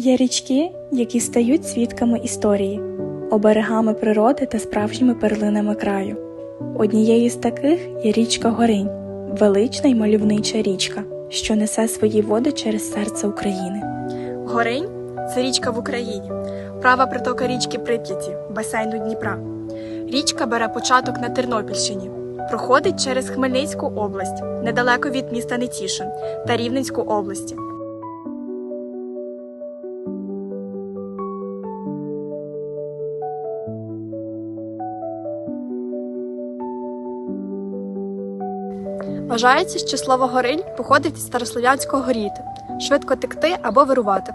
Є річки, які стають свідками історії, оберегами природи та справжніми перлинами краю. Однією з таких є річка Горинь, велична й мальовнича річка, що несе свої води через серце України. Горинь це річка в Україні, права притока річки Прип'яті, басейну Дніпра. Річка бере початок на Тернопільщині, проходить через Хмельницьку область, недалеко від міста Нетішин та Рівненську області. Вважається, що слово горинь походить від старослов'янського горіти, швидко текти або вирувати.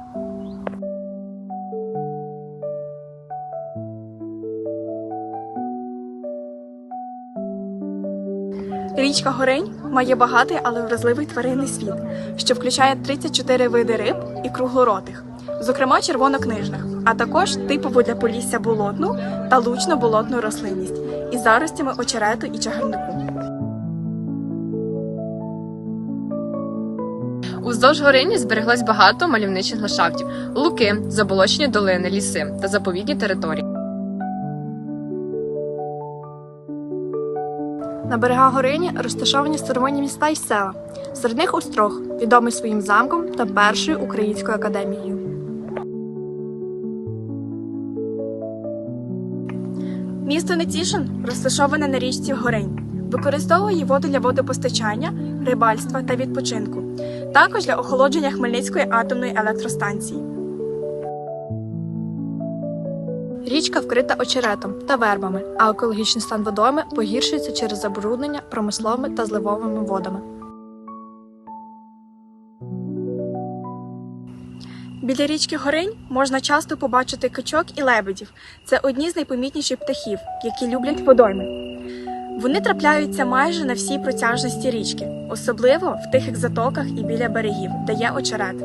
Річка Горинь має багатий, але вразливий тваринний світ, що включає 34 види риб і круглоротих, зокрема червонокнижних, а також типову для полісся болотну та лучно-болотну рослинність із заростями очерету і чагарнику. Уздовж горині збереглось багато мальовничих ландшафтів, луки, заболочені долини, ліси та заповідні території. На берегах Горині розташовані старовинні міста й села. Серед них Острог, відомий своїм замком та першою українською академією. Місто Нетішин розташоване на річці Горинь. Використовує воду для водопостачання, рибальства та відпочинку, також для охолодження Хмельницької атомної електростанції. Річка вкрита очеретом та вербами, а екологічний стан водойми погіршується через забруднення промисловими та зливовими водами. Біля річки Горинь можна часто побачити качок і лебедів. Це одні з найпомітніших птахів, які люблять водойми. Вони трапляються майже на всій протяжності річки, особливо в тихих затоках і біля берегів, де є очерет.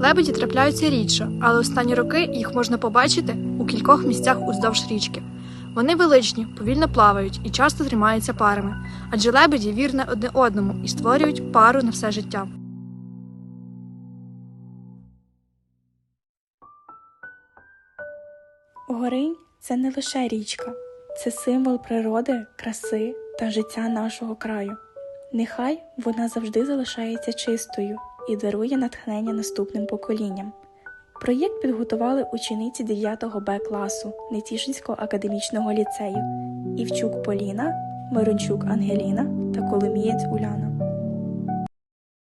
Лебеді трапляються рідше, але останні роки їх можна побачити у кількох місцях уздовж річки. Вони величні, повільно плавають і часто тримаються парами, адже лебеді вірні одне одному і створюють пару на все життя. Горинь це не лише річка, це символ природи, краси та життя нашого краю. Нехай вона завжди залишається чистою і дарує натхнення наступним поколінням. Проєкт підготували учениці 9 Б класу Нетішинського академічного ліцею Івчук Поліна, Мирончук Ангеліна та Коломієць Уляна.